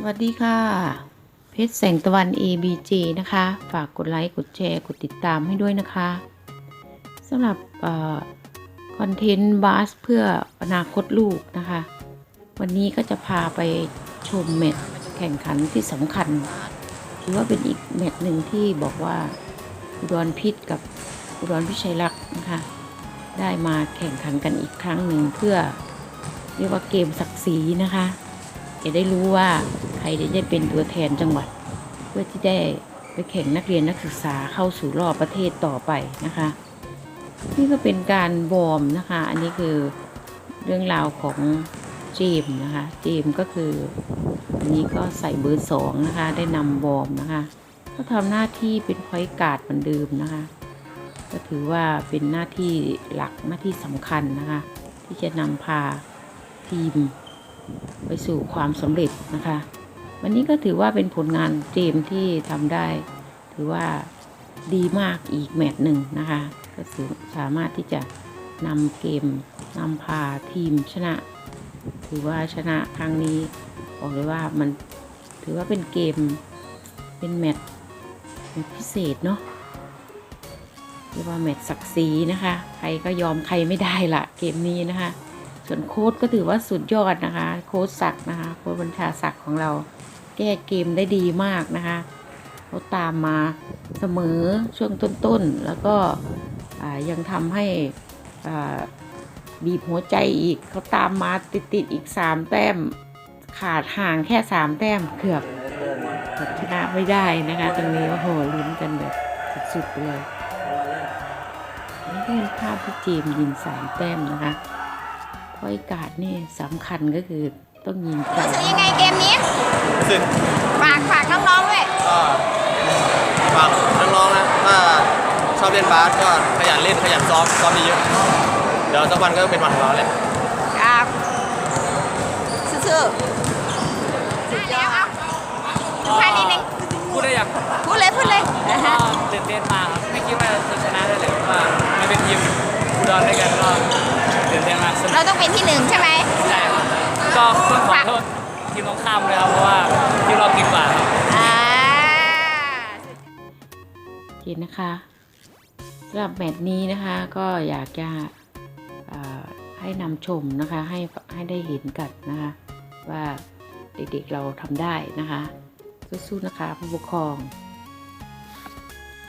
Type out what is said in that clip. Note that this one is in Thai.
สวัสดีค่ะ เพชรแสงตะวัน ABJ นะคะ ฝากกดไลค์ กดแชร์ กดติดตามให้ด้วยนะคะสำหรับคอนเทนต์บาสเพื่ออนาคตลูกนะคะ วันนี้ก็จะพาไปชมแมตช์แข่งขันที่สำคัญถือว่าเป็นอีกแมตช์หนึ่งที่บอกว่าอุดรพิษกับอุดรพิชัยรักนะคะ ได้มาแข่งขันกันอีกครั้งหนึ่งเพื่อเรียกว่าเกมศักดิ์ศรีนะคะ จะได้รู้ว่าใครจะได้เป็นตัวแทนจังหวัด เพื่อที่ได้ไปแข่งนักเรียนนักศึกษาเข้าสู่รอบประเทศต่อไปนะคะ นี่ก็เป็นการวอร์มนะคะ อันนี้คือเรื่องราวของเจมนะคะเจมก็คืออันนี้ก็ใส่เบอร์สองนะคะ ได้นำวอร์มนะคะ ก็ทำหน้าที่เป็นพอยการ์ดเหมือนเดิมนะคะ ก็ถือว่าเป็นหน้าที่หลักหน้าที่สำคัญนะคะ ที่จะนำพาทีม ไปสู่ความสำเร็จนะคะ วันนี้ก็ถือว่าเป็นผลงานเจมที่ทำได้ ถือว่าดีมากอีกแมตช์หนึ่งนะคะ ก็สามารถที่จะนำเกมนำพาทีมชนะ ถือว่าชนะครั้งนี้บอกเลยว่ามันถือว่าเป็นเกมเป็นแมตช์แมตช์พิเศษเนาะเรียกว่าแมตช์ศักดิ์ศรีนะคะ ใครก็ยอมใครไม่ได้ละเกมนี้นะคะ ส่วนโค้ดก็ถือว่าสุดยอดนะคะ โค้ดศักนะคะโค้ดบัญชาศักของเรา แก้เกมได้ดีมากนะคะเขาตามมาเสมอช่วงต้นๆ แล้วก็ยังทำให้บีบหัวใจอีกเขาตามมาติดๆอีกสามแต้ม ขาดห่างแค่สามแต้มเกือบชนะไม่ได้นะคะ ตรงนี้โอ้โหลุ้นกันแบบสุดๆเลยนี่เป็นภาพที่เจมยิงสามแต้มนะคะ พอยการ์ดนี่สำคัญก็คือต้องยิงไกลรู้สึกยังไงเกมนี้รู้สึกฝากฝากน้องๆด้วยก็ฝากน้องๆนะถ้าชอบเล่นบาสก็ขยันเล่นขยันซ้อมซ้อมเยอะๆเดี๋ยวสักวันก็เป็นวันของเราแหละครับซื่อๆสุดยอดแค่นี้นึงพูดได้ยังพูดเลยพูดเลยก็ตื่นเต้นมากครับไม่คิดว่าจะชนะได้เลยเพราะว่ามันเป็นทีมอุดรด้วยกันก็ ตื่นเต้นมากสนุเรากต้องเป็นที่หนึ่งใช่ไหมใจครับก็ต้องขอโทษทีมตรงข้ามเลยครับเพราะว่าทีมเราเก่งกว่าครับ อ่า โอเคนะคะสำหรับแมตช์นี้นะคะก็อยากจะเอ่อให้นำชมนะคะให้ให้ได้เห็นกันนะคะว่าเด็กๆเราทำได้นะคะ สู้ๆนะคะผู้ปกครอง